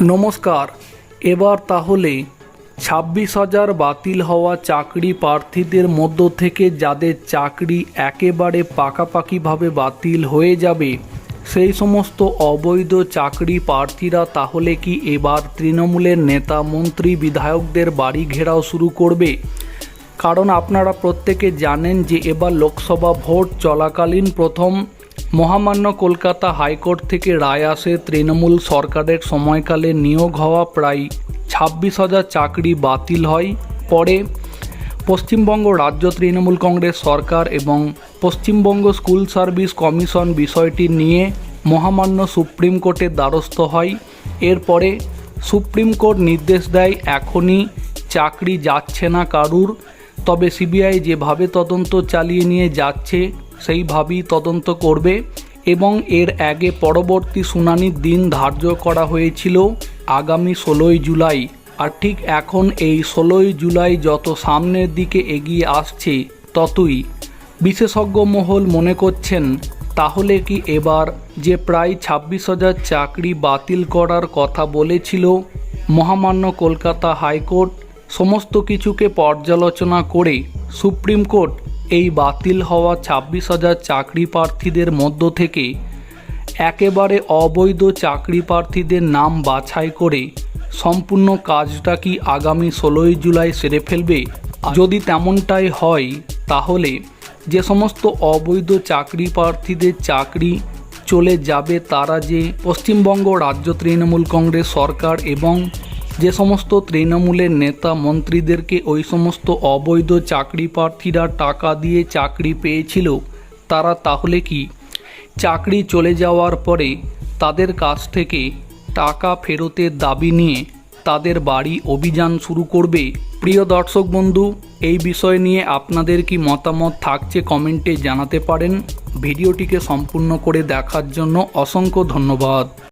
নমস্কার। এবার তাহলে ছাব্বিশ হাজার বাতিল হওয়া চাকরি প্রার্থীদের মধ্য থেকে যাদের চাকরি একেবারে পাকাপাকিভাবে বাতিল হয়ে যাবে, সেই সমস্ত অবৈধ চাকরি প্রার্থীরা তাহলে কি এবার তৃণমূলের নেতা, মন্ত্রী, বিধায়কদের বাড়ি ঘেরাও শুরু করবে? কারণ আপনারা প্রত্যেকে জানেন যে এবার লোকসভা ভোট চলাকালীন প্রথম মহামান্য কলকাতা হাইকোর্ট থেকে রায় আসে তৃণমূল সরকারের সময়কালে নিয়োগ হওয়া প্রায় ছাব্বিশ হাজার চাকরি বাতিল হয়। পরে পশ্চিমবঙ্গ রাজ্য তৃণমূল কংগ্রেস সরকার এবং পশ্চিমবঙ্গ স্কুল সার্ভিস কমিশন বিষয়টি নিয়ে মহামান্য সুপ্রিম কোর্টের দ্বারস্থ হয়। এরপরে সুপ্রিম কোর্ট নির্দেশ দেয়, এখনই চাকরি যাচ্ছে না কারুর। তবে সিবিআই যেভাবে তদন্ত চালিয়ে নিয়ে যাচ্ছে সেইভাবেই তদন্ত করবে এবং এর আগে পরবর্তী শুনানির দিন ধার্য করা হয়েছিল আগামী ষোলোই জুলাই। আর ঠিক এখন এই ষোলোই জুলাই যত সামনের দিকে এগিয়ে আসছে, ততই। বিশেষজ্ঞ মহল মনে করছেন, তাহলে কি এবার যে প্রায় ছাব্বিশ হাজার চাকরি বাতিল করার কথা বলেছিল মহামান্য কলকাতা হাইকোর্ট, সমস্ত কিছুকে পর্যালোচনা করে সুপ্রিম কোর্ট এই বাতিল হওয়া ছাব্বিশ হাজার চাকরি প্রার্থীদের মধ্য থেকে একেবারে অবৈধ চাকরি প্রার্থীদের নাম বাছাই করে সম্পূর্ণ কাজটা কি আগামী ষোলোই জুলাই সেরে ফেলবে? যদি তেমনটাই হয়, তাহলে যে সমস্ত অবৈধ চাকরি প্রার্থীদের চাকরি চলে যাবে তারা যে পশ্চিমবঙ্গ রাজ্য তৃণমূল কংগ্রেস সরকার এবং যে সমস্ত তৃণমূলের নেতা মন্ত্রীদেরকে ওই সমস্ত অবৈধ চাকরি প্রার্থীরা টাকা দিয়ে চাকরি পেয়েছিল, তারা তাহলে কি? চাকরি চলে যাওয়ার পরে তাদের কাছ থেকে টাকা ফেরতের দাবি নিয়ে তাদের বাড়ি অভিযান শুরু করবে? প্রিয় দর্শক বন্ধু, এই বিষয় নিয়ে আপনাদের কি মতামত থাকছে কমেন্টে জানাতে পারেন। ভিডিওটিকে সম্পূর্ণ করে দেখার জন্য অসংখ্য ধন্যবাদ।